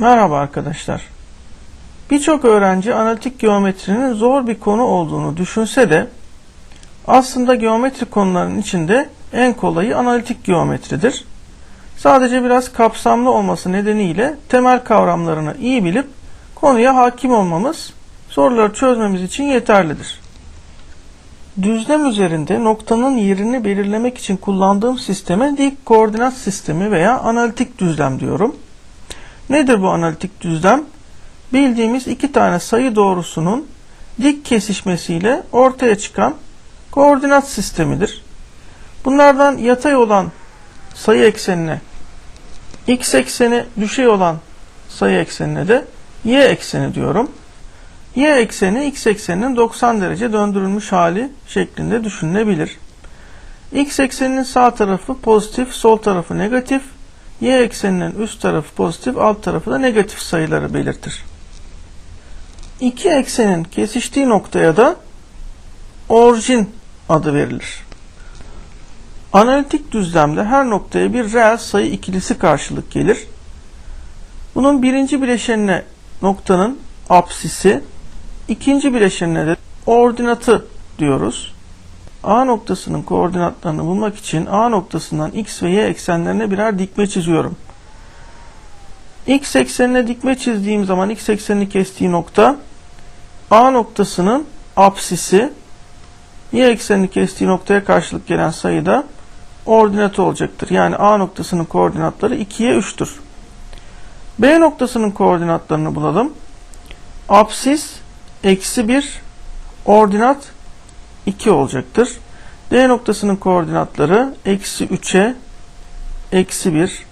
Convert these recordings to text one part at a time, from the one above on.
Merhaba arkadaşlar. Birçok öğrenci analitik geometrinin zor bir konu olduğunu düşünse de aslında geometri konularının içinde en kolayı analitik geometridir. Sadece biraz kapsamlı olması nedeniyle temel kavramlarını iyi bilip konuya hakim olmamız soruları çözmemiz için yeterlidir. Düzlem üzerinde noktanın yerini belirlemek için kullandığım sisteme dik koordinat sistemi veya analitik düzlem diyorum. Nedir bu analitik düzlem? Bildiğimiz iki tane sayı doğrusunun dik kesişmesiyle ortaya çıkan koordinat sistemidir. Bunlardan yatay olan sayı eksenine x ekseni düşey olan sayı eksenine de y ekseni diyorum. Y ekseni x ekseninin 90 derece döndürülmüş hali şeklinde düşünülebilir. X ekseninin sağ tarafı pozitif, sol tarafı negatif. Y ekseninin üst tarafı pozitif, alt tarafı da negatif sayıları belirtir. İki eksenin kesiştiği noktaya da orijin adı verilir. Analitik düzlemde her noktaya bir reel sayı ikilisi karşılık gelir. Bunun birinci bileşenine noktanın apsisi, ikinci bileşenine de ordinatı diyoruz. A noktasının koordinatlarını bulmak için A noktasından x ve y eksenlerine birer dikme çiziyorum. X eksenine dikme çizdiğim zaman x eksenini kestiği nokta A noktasının apsisi y eksenini kestiği noktaya karşılık gelen sayıda ordinatı olacaktır. Yani A noktasının koordinatları 2'ye 3'tür. B noktasının koordinatlarını bulalım. Apsis eksi 1 ordinat 2 olacaktır. D noktasının koordinatları eksi 3'e eksi 1.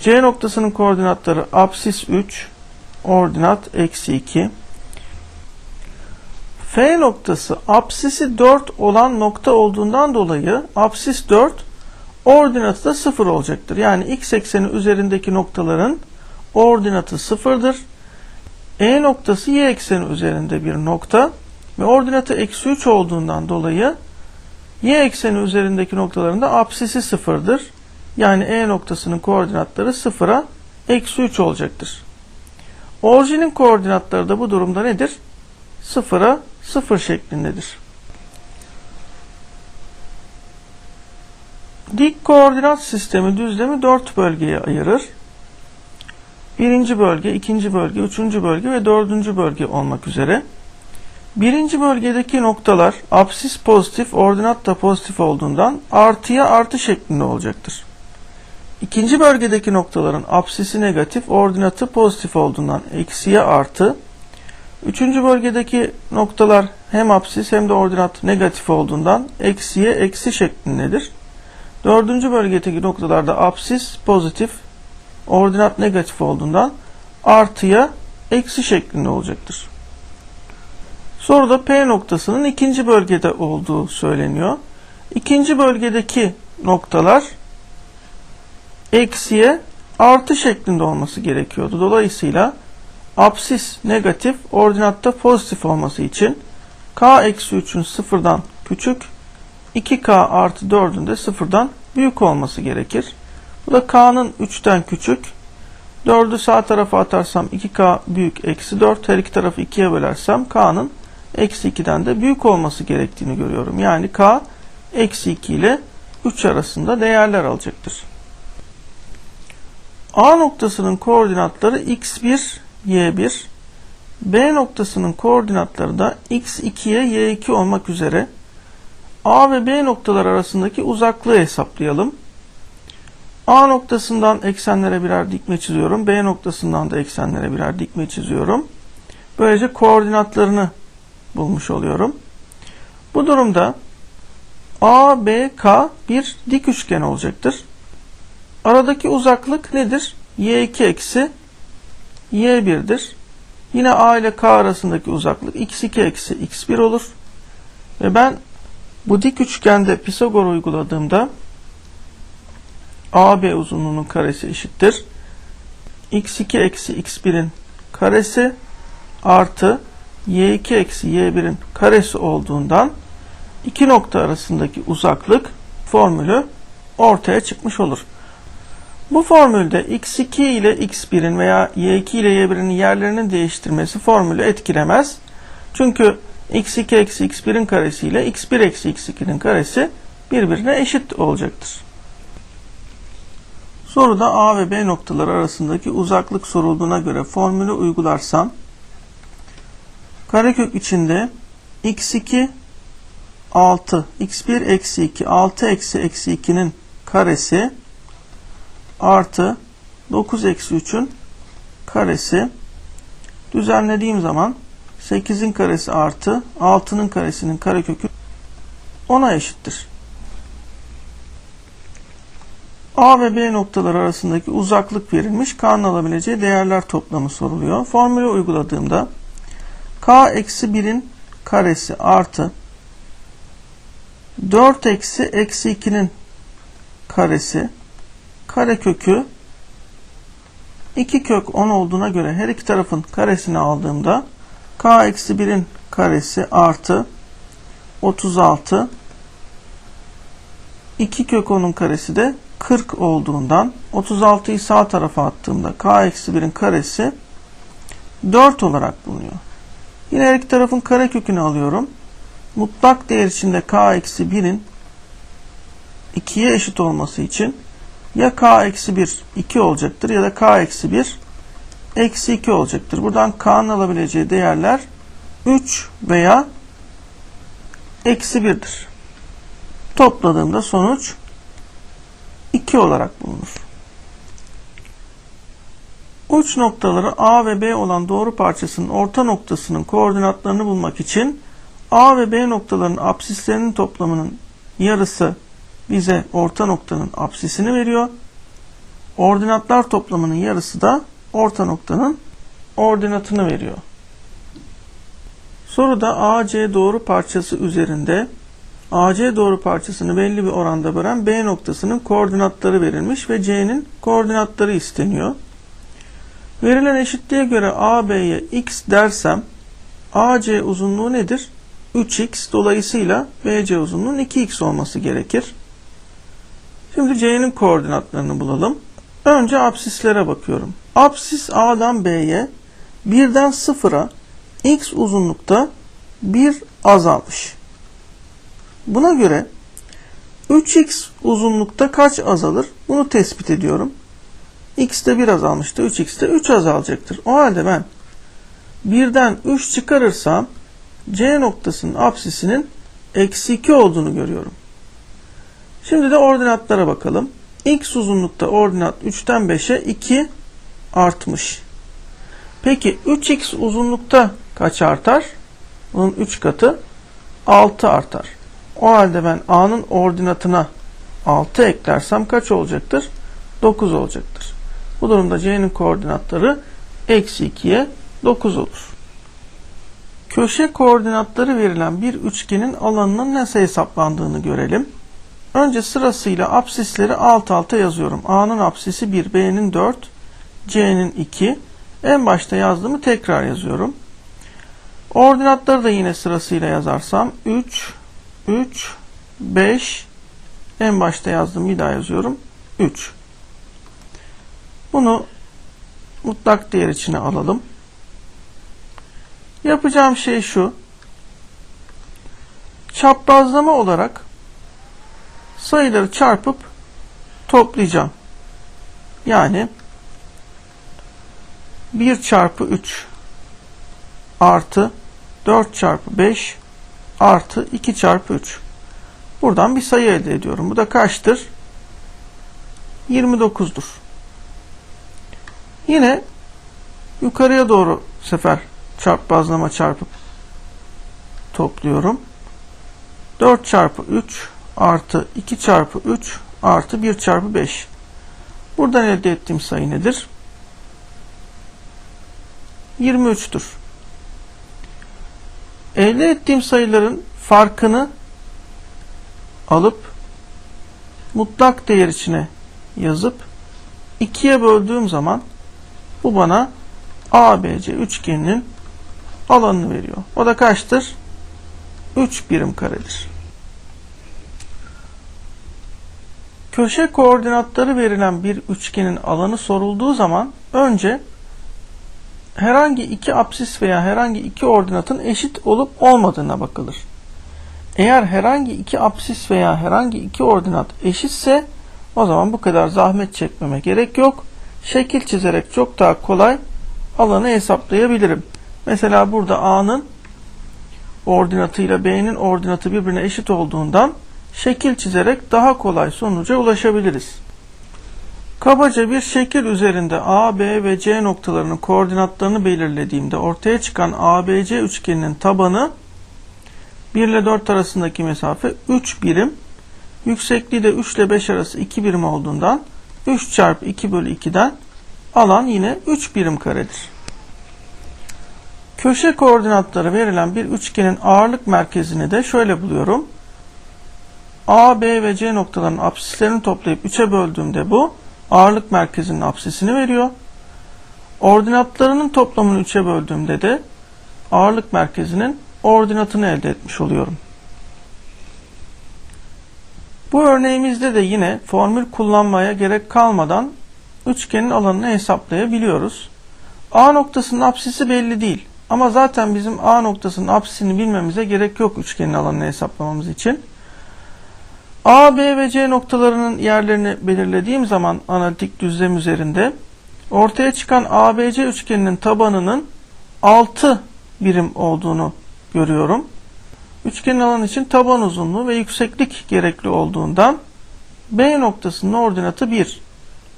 C noktasının koordinatları apsis 3 ordinat eksi 2. F noktası apsisi 4 olan nokta olduğundan dolayı apsis 4 ordinatı da 0 olacaktır. Yani x ekseni üzerindeki noktaların ordinatı 0'dır. E noktası y ekseni üzerinde bir nokta ve ordinatı eksi 3 olduğundan dolayı y ekseni üzerindeki noktaların da apsisi 0'dır. Yani E noktasının koordinatları 0'a eksi 3 olacaktır. Orijinin koordinatları da bu durumda nedir? 0'a 0 şeklindedir. Dik koordinat sistemi düzlemi 4 bölgeye ayırır. Birinci bölge, ikinci bölge, üçüncü bölge ve dördüncü bölge olmak üzere. Birinci bölgedeki noktalar apsis pozitif, ordinat da pozitif olduğundan artıya artı şeklinde olacaktır. İkinci bölgedeki noktaların apsisi negatif, ordinatı pozitif olduğundan eksiye artı. Üçüncü bölgedeki noktalar hem apsis hem de ordinat negatif olduğundan eksiye eksi şeklindedir. Dördüncü bölgedeki noktalarda apsis pozitif, ordinat negatif olduğundan artıya eksi şeklinde olacaktır. Soruda P noktasının ikinci bölgede olduğu söyleniyor. İkinci bölgedeki noktalar eksiye artı şeklinde olması gerekiyordu. Dolayısıyla apsis negatif, ordinatta pozitif olması için k eksi 3'ün sıfırdan küçük, 2k artı 4'ün de sıfırdan büyük olması gerekir. Bu da k'nın 3'ten küçük. 4'ü sağ tarafa atarsam 2k büyük eksi 4. Her iki tarafı 2'ye bölersem k'nın eksi 2'den de büyük olması gerektiğini görüyorum. Yani k eksi 2 ile 3 arasında değerler alacaktır. A noktasının koordinatları x1, y1. B noktasının koordinatları da x2'ye y2 olmak üzere A ve B noktalar arasındaki uzaklığı hesaplayalım. A noktasından eksenlere birer dikme çiziyorum. B noktasından da eksenlere birer dikme çiziyorum. Böylece koordinatlarını bulmuş oluyorum. Bu durumda ABK bir dik üçgen olacaktır. Aradaki uzaklık nedir? Y2 eksi Y1'dir. Yine A ile K arasındaki uzaklık x2 eksi x1 olur. Ve ben bu dik üçgende Pisagor uyguladığımda AB uzunluğunun karesi eşittir. x2 eksi x1'in karesi artı y2 eksi y1'in karesi olduğundan iki nokta arasındaki uzaklık formülü ortaya çıkmış olur. Bu formülde x2 ile x1'in veya y2 ile y1'in yerlerinin değiştirmesi formülü etkilemez. Çünkü x2 eksi x1'in karesi ile x1 eksi x2'nin karesi birbirine eşit olacaktır. Soruda A ve B noktaları arasındaki uzaklık sorulduğuna göre formülü uygularsam karekök içinde x2 6 x1 eksi 2 6 eksi eksi 2'nin karesi artı 9 eksi 3'ün karesi düzenlediğim zaman 8'in karesi artı 6'nın karesinin karekökü 10'a eşittir. A ve B noktaları arasındaki uzaklık verilmiş. K'nın alabileceği değerler toplamı soruluyor. Formülü uyguladığımda K eksi 1'in karesi artı 4 eksi eksi 2'nin karesi karekökü 2 kök 10 olduğuna göre her iki tarafın karesini aldığımda k eksi 1'in karesi artı 36 2 kök 10'un karesi de 40 olduğundan 36'yı sağ tarafa attığımda k eksi 1'in karesi 4 olarak bulunuyor. Yine her iki tarafın karekökünü alıyorum. Mutlak değer içinde k eksi 1'in 2'ye eşit olması için ya k eksi 1 2 olacaktır ya da k eksi 1 eksi 2 olacaktır. Buradan k'nın alabileceği değerler 3 veya eksi 1'dir. Topladığımda sonuç 2 olarak bulunur. Uç noktaları A ve B olan doğru parçasının orta noktasının koordinatlarını bulmak için A ve B noktalarının apsislerinin toplamının yarısı bize orta noktanın apsisini veriyor. Ordinatlar toplamının yarısı da orta noktanın ordinatını veriyor. Soruda AC doğru parçası üzerinde AC doğru parçasını belli bir oranda bölen B noktasının koordinatları verilmiş ve C'nin koordinatları isteniyor. Verilen eşitliğe göre AB'ye x dersem AC uzunluğu nedir? 3x dolayısıyla BC uzunluğunun 2x olması gerekir. Şimdi C'nin koordinatlarını bulalım. Önce absislere bakıyorum. Absis A'dan B'ye birden sıfıra x uzunlukta 1 azalmış. Buna göre 3x uzunlukta kaç azalır? Bunu tespit ediyorum. X'te 1 azalmıştı. 3x'te 3 azalacaktır. O halde ben birden 3 çıkarırsam C noktasının apsisinin eksi 2 olduğunu görüyorum. Şimdi de ordinatlara bakalım. X uzunlukta ordinat 3'ten 5'e 2 artmış. Peki 3x uzunlukta kaç artar? Bunun 3 katı 6 artar. O halde ben A'nın ordinatına 6 eklersem kaç olacaktır? 9 olacaktır. Bu durumda C'nin koordinatları eksi 2'ye 9 olur. Köşe koordinatları verilen bir üçgenin alanının nasıl hesaplandığını görelim. Önce sırasıyla apsisleri alt alta yazıyorum. A'nın apsisi 1, B'nin 4, C'nin 2. En başta yazdığımı tekrar yazıyorum. Ordinatları da yine sırasıyla yazarsam 3, 3, 5. En başta yazdığım bir daha yazıyorum. 3. Bunu mutlak değer içine alalım. Yapacağım şey şu. Çaprazlama olarak sayıları çarpıp toplayacağım. Yani 1 çarpı 3 artı 4 çarpı 5 artı 2 çarpı 3. Buradan bir sayı elde ediyorum. Bu da kaçtır? 29'dur. Yine yukarıya doğru sefer çarpmazlama çarpıp topluyorum. 4 çarpı 3 artı 2 çarpı 3 artı 1 çarpı 5. Buradan elde ettiğim sayı nedir? 23'tür. Elde ettiğim sayıların farkını alıp mutlak değer içine yazıp 2'ye böldüğüm zaman bu bana ABC üçgeninin alanını veriyor. O da kaçtır? 3 birim karedir. Köşe koordinatları verilen bir üçgenin alanı sorulduğu zaman önce herhangi iki apsis veya herhangi iki ordinatın eşit olup olmadığına bakılır. Eğer herhangi iki apsis veya herhangi iki ordinat eşitse o zaman bu kadar zahmet çekmeme gerek yok. Şekil çizerek çok daha kolay alanı hesaplayabilirim. Mesela burada A'nın ordinatı ile B'nin ordinatı birbirine eşit olduğundan şekil çizerek daha kolay sonuca ulaşabiliriz. Kabaca bir şekil üzerinde A, B ve C noktalarının koordinatlarını belirlediğimde ortaya çıkan ABC üçgeninin tabanı 1 ile 4 arasındaki mesafe 3 birim, yüksekliği de 3 ile 5 arası 2 birim olduğundan 3 çarpı 2 bölü 2'den alan yine 3 birim karedir. Köşe koordinatları verilen bir üçgenin ağırlık merkezini de şöyle buluyorum. A, B ve C noktalarının apsislerini toplayıp 3'e böldüğümde bu ağırlık merkezinin apsisini veriyor. Ordinatlarının toplamını 3'e böldüğümde de ağırlık merkezinin ordinatını elde etmiş oluyorum. Bu örneğimizde de yine formül kullanmaya gerek kalmadan üçgenin alanını hesaplayabiliyoruz. A noktasının apsisi belli değil. Ama zaten bizim A noktasının apsisini bilmemize gerek yok üçgenin alanını hesaplamamız için. A, B ve C noktalarının yerlerini belirlediğim zaman analitik düzlem üzerinde ortaya çıkan ABC üçgeninin tabanının 6 birim olduğunu görüyorum. Üçgenin alanı için taban uzunluğu ve yükseklik gerekli olduğundan B noktasının ordinatı 1.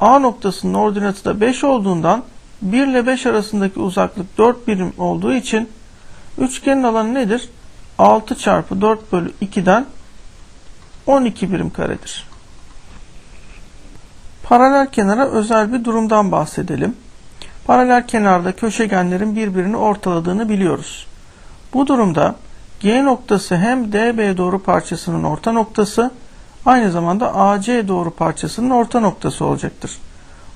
A noktasının ordinatı da 5 olduğundan 1 ile 5 arasındaki uzaklık 4 birim olduğu için üçgenin alanı nedir? 6 çarpı 4 bölü 2'den 12 birim karedir. Paralel kenara özel bir durumdan bahsedelim. Paralel kenarda köşegenlerin birbirini ortaladığını biliyoruz. Bu durumda G noktası hem DB doğru parçasının orta noktası aynı zamanda AC doğru parçasının orta noktası olacaktır.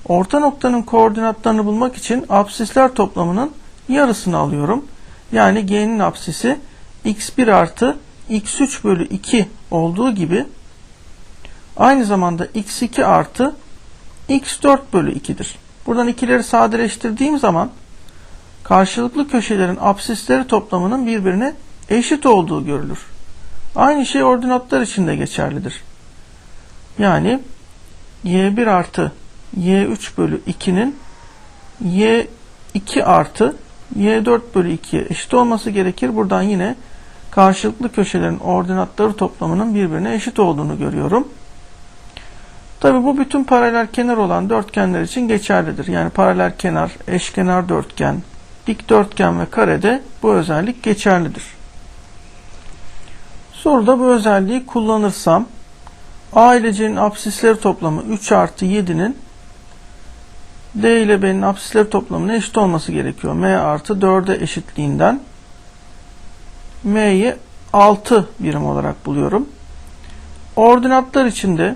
Orta noktanın koordinatlarını bulmak için absisler toplamının yarısını alıyorum. Yani G'nin absisi x1 artı x3 bölü 2 olduğu gibi aynı zamanda x2 artı x4 bölü 2'dir. Buradan ikileri sadeleştirdiğim zaman karşılıklı köşelerin absisleri toplamının birbirine eşit olduğu görülür. Aynı şey ordinatlar için de geçerlidir. Yani y1 artı y3 bölü 2'nin y2 artı y4 bölü 2'ye eşit olması gerekir. Buradan yine karşılıklı köşelerin ordinatları toplamının birbirine eşit olduğunu görüyorum. Tabi bu bütün paralel kenar olan dörtgenler için geçerlidir. Yani paralel kenar, eşkenar dörtgen, dikdörtgen ve karede bu özellik geçerlidir. Soruda bu özelliği kullanırsam A ile C'nin absisleri toplamı 3 artı 7'nin D ile B'nin absisleri toplamına eşit olması gerekiyor. M artı 4'e eşitliğinden M'yi 6 birim olarak buluyorum. Ordinatlar içinde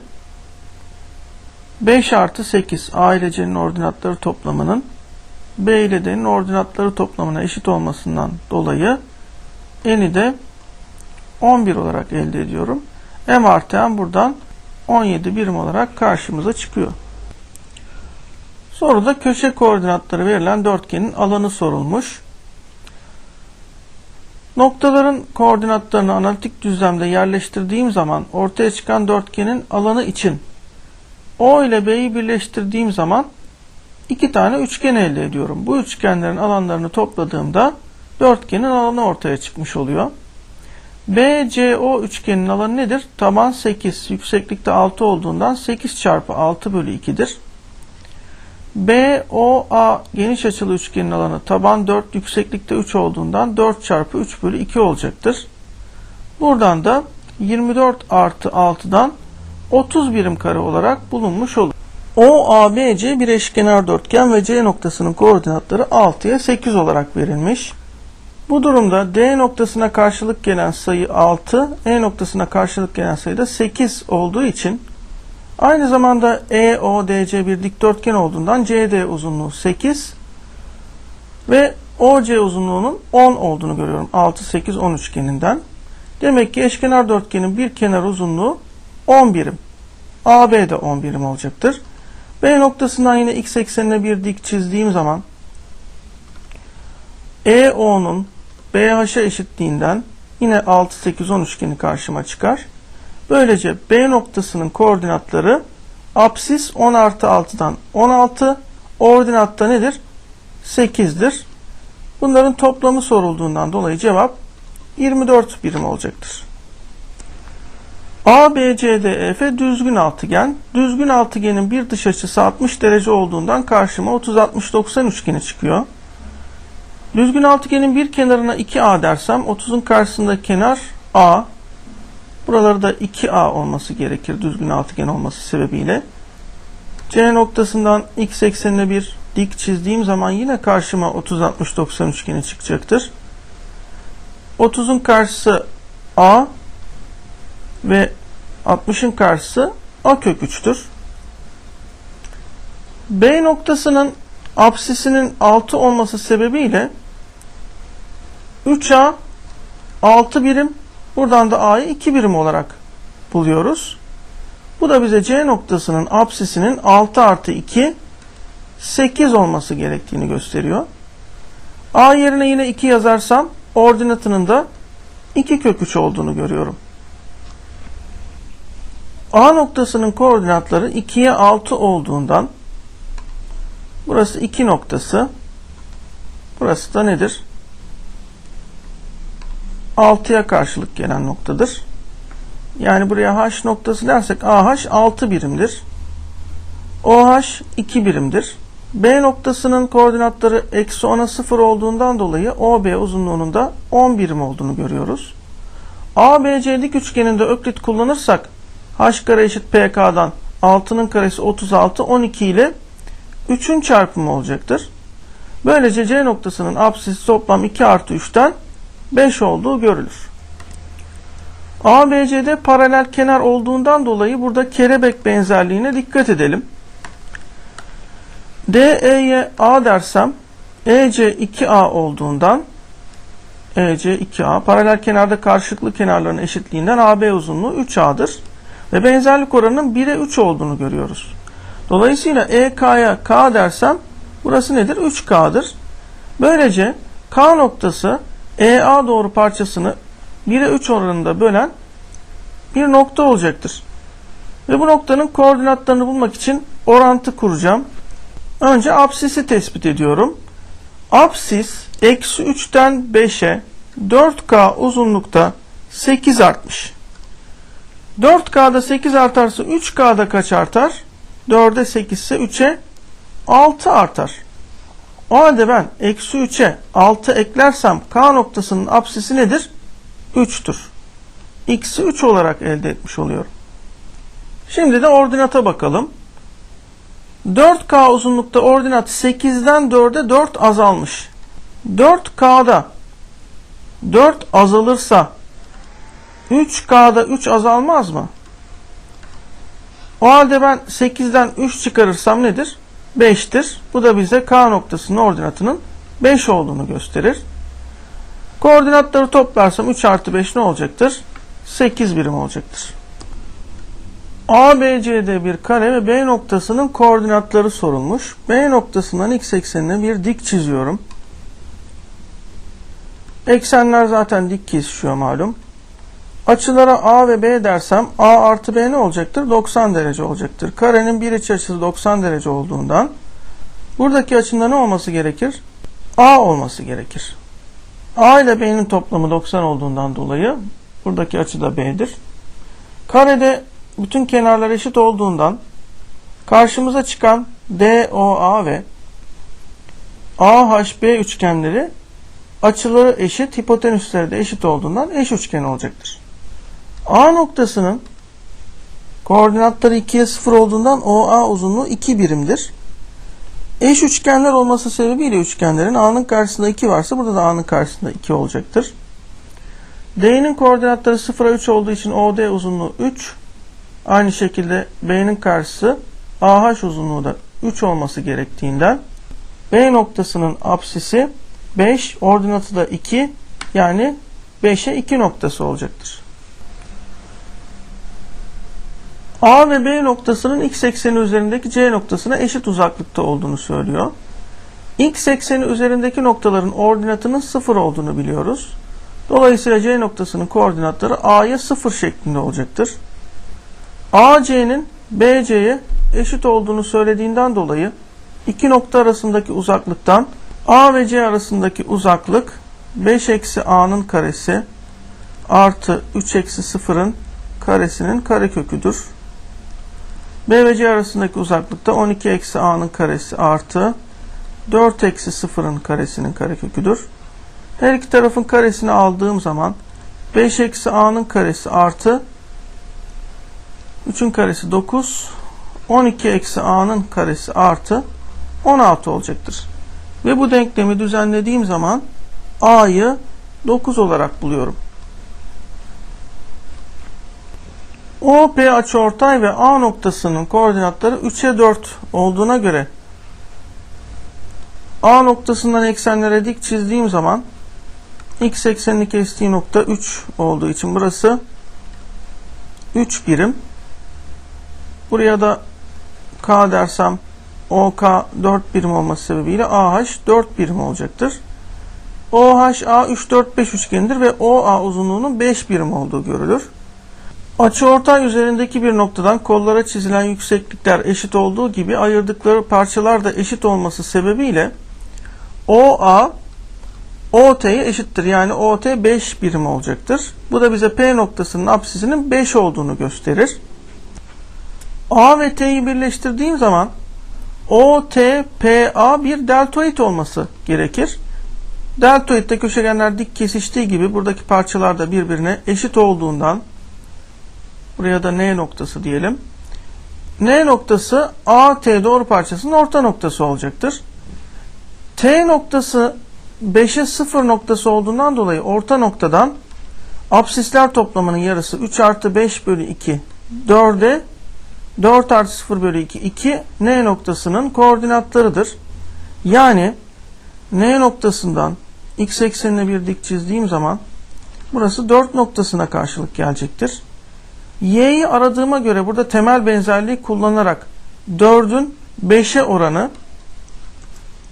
5 artı 8 A ile C'nin ordinatları toplamının B ile D'nin ordinatları toplamına eşit olmasından dolayı eni de 11 olarak elde ediyorum. M artı M buradan 17 birim olarak karşımıza çıkıyor. Soruda köşe koordinatları verilen dörtgenin alanı sorulmuş. Noktaların koordinatlarını analitik düzlemde yerleştirdiğim zaman ortaya çıkan dörtgenin alanı için O ile B'yi birleştirdiğim zaman iki tane üçgen elde ediyorum. Bu üçgenlerin alanlarını topladığımda dörtgenin alanı ortaya çıkmış oluyor. BCO üçgenin alanı nedir? Taban 8, yükseklikte 6 olduğundan 8 çarpı 6 bölü 2'dir. BOA geniş açılı üçgenin alanı taban 4, yükseklikte 3 olduğundan 4 çarpı 3 bölü 2 olacaktır. Buradan da 24 artı 6'dan 30 birim kare olarak bulunmuş olur. OABC bir eşkenar dörtgen ve C noktasının koordinatları 6'ya 8 olarak verilmiş. Bu durumda D noktasına karşılık gelen sayı 6, E noktasına karşılık gelen sayı da 8 olduğu için aynı zamanda EODC bir dikdörtgen olduğundan CD uzunluğu 8 ve OC uzunluğunun 10 olduğunu görüyorum. 6, 8, 10 üçgeninden. Demek ki eşkenar dörtgenin bir kenar uzunluğu 10 birim. AB de 10 birim olacaktır. B noktasından yine x eksenine bir dik çizdiğim zaman EO'nun BH'a eşitliğinden yine 6, 8, 10 üçgeni karşıma çıkar. Böylece B noktasının koordinatları apsis 10 artı 6'dan 16, ordinatta nedir? 8'dir. Bunların toplamı sorulduğundan dolayı cevap 24 birim olacaktır. ABCDEF düzgün altıgen. Düzgün altıgenin bir dış açısı 60 derece olduğundan karşıma 30-60-90 üçgeni çıkıyor. Düzgün altıgenin bir kenarına 2A dersem 30'un karşısındaki kenar A. Buraları da 2A olması gerekir düzgün altıgen olması sebebiyle. C noktasından x eksenine bir dik çizdiğim zaman yine karşıma 30-60-90 üçgeni çıkacaktır. 30'un karşısı A ve 60'ın karşısı A kök 3'tür. B noktasının apsisinin 6 olması sebebiyle 3A 6 birim buradan da A'yı 2 birim olarak buluyoruz. Bu da bize C noktasının apsisinin 6 artı 2 8 olması gerektiğini gösteriyor. A yerine yine 2 yazarsam ordinatının da 2 kök 3 olduğunu görüyorum. A noktasının koordinatları 2'ye 6 olduğundan burası 2 noktası burası da nedir? 6'ya karşılık gelen noktadır. Yani buraya H noktası dersek AH 6 birimdir. OH 2 birimdir. B noktasının koordinatları eksi 10'a 0 olduğundan dolayı OB uzunluğunun da 10 birim olduğunu görüyoruz. ABC dik üçgeninde öklit kullanırsak h kare eşit pk'dan 6'nın karesi 36 12 ile 3'ün çarpımı olacaktır. Böylece C noktasının apsisi toplam 2 artı 3'ten 5 olduğu görülür. ABC'de paralel kenar olduğundan dolayı burada kelebek benzerliğine dikkat edelim. DE'ye A dersem EC 2A olduğundan EC 2A paralel kenarda karşılıklı kenarların eşitliğinden AB uzunluğu 3A'dır. Ve benzerlik oranının 1'e 3 olduğunu görüyoruz. Dolayısıyla EK'ya K dersem burası nedir? 3K'dır. Böylece K noktası EA doğru parçasını 1'e 3 oranında bölen bir nokta olacaktır. Ve bu noktanın koordinatlarını bulmak için orantı kuracağım. Önce apsisi tespit ediyorum. Apsis eksi 3'ten 5'e 4K uzunlukta 8 artmış. 4K'da 8 artarsa 3K'da kaç artar? 4'e 8 ise 3'e 6 artar. O halde ben eksi 3'e 6 eklersem K noktasının apsisi nedir? 3'tür. X'i 3 olarak elde etmiş oluyorum. Şimdi de ordinata bakalım. 4K uzunlukta ordinat 8'den 4'e 4 azalmış. 4K'da 4 azalırsa 3K'da 3 azalmaz mı? O halde ben 8'den 3 çıkarırsam nedir? 5'tir. Bu da bize K noktasının ordinatının 5 olduğunu gösterir. Koordinatları toplarsam 3 artı 5 ne olacaktır? 8 birim olacaktır. ABCD bir kare ve B noktasının koordinatları sorulmuş. B noktasından x eksenine bir dik çiziyorum. Eksenler zaten dik kesişiyor malum. Açılara A ve B dersem A artı B ne olacaktır? 90 derece olacaktır. Karenin bir iç açısı 90 derece olduğundan buradaki açında ne olması gerekir? A olması gerekir. A ile B'nin toplamı 90 olduğundan dolayı buradaki açı da B'dir. Karede bütün kenarlar eşit olduğundan karşımıza çıkan DOA ve AHB üçgenleri açıları eşit, hipotenüsleri de eşit olduğundan eş üçgen olacaktır. A noktasının koordinatları 2'ye 0 olduğundan OA uzunluğu 2 birimdir. Eş üçgenler olması sebebiyle üçgenlerin A'nın karşısında 2 varsa burada da A'nın karşısında 2 olacaktır. D'nin koordinatları 0'a 3 olduğu için OD uzunluğu 3. Aynı şekilde B'nin karşısı AH uzunluğu da 3 olması gerektiğinden B noktasının apsisi 5, ordinatı da 2 yani 5'e 2 noktası olacaktır. A ve B noktasının x ekseni üzerindeki C noktasına eşit uzaklıkta olduğunu söylüyor. X ekseni üzerindeki noktaların ordinatının 0 olduğunu biliyoruz. Dolayısıyla C noktasının koordinatları A'ya 0 şeklinde olacaktır. AC'nin BC'ye eşit olduğunu söylediğinden dolayı iki nokta arasındaki uzaklıktan A ve C arasındaki uzaklık 5 eksi A'nın karesi artı 3 eksi 0'ın karesinin kareköküdür. B ve C arasındaki uzaklıkta 12 eksi A'nın karesi artı 4 eksi 0'ın karesinin kareköküdür. Her iki tarafın karesini aldığım zaman 5 eksi A'nın karesi artı 3'ün karesi 9 12 eksi A'nın karesi artı 16 olacaktır. Ve bu denklemi düzenlediğim zaman A'yı 9 olarak buluyorum. OP açıortay ve A noktasının koordinatları 3'e 4 olduğuna göre A noktasından eksenlere dik çizdiğim zaman x eksenini kestiği nokta 3 olduğu için burası 3 birim. Buraya da K dersem OK 4 birim olması sebebiyle AH 4 birim olacaktır. OHA 3 4 5 üçgenidir ve OA uzunluğunun 5 birim olduğu görülür. Açıortay üzerindeki bir noktadan kollara çizilen yükseklikler eşit olduğu gibi ayırdıkları parçalar da eşit olması sebebiyle OA OT'ye eşittir. Yani OT 5 birim olacaktır. Bu da bize P noktasının apsisinin 5 olduğunu gösterir. A ve T'yi birleştirdiğim zaman OTPA bir deltoid olması gerekir. Deltoidde köşegenler dik kesiştiği gibi buradaki parçalar da birbirine eşit olduğundan buraya da N noktası diyelim. N noktası AT doğru parçasının orta noktası olacaktır. T noktası 5'e 0 noktası olduğundan dolayı orta noktadan absisler toplamının yarısı 3 artı 5 bölü 2 4'e 4 artı 0 bölü 2 2 N noktasının koordinatlarıdır. Yani N noktasından x eksenine bir dik çizdiğim zaman burası 4 noktasına karşılık gelecektir. Y'yi aradığıma göre burada temel benzerliği kullanarak 4'ün 5'e oranı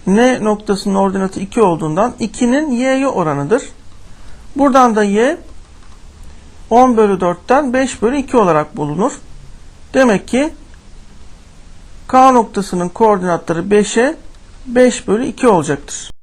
N noktasının ordinatı 2 olduğundan 2'nin Y'ye oranıdır. Buradan da Y 10 bölü 4'ten 5 bölü 2 olarak bulunur. Demek ki K noktasının koordinatları 5'e 5 bölü 2 olacaktır.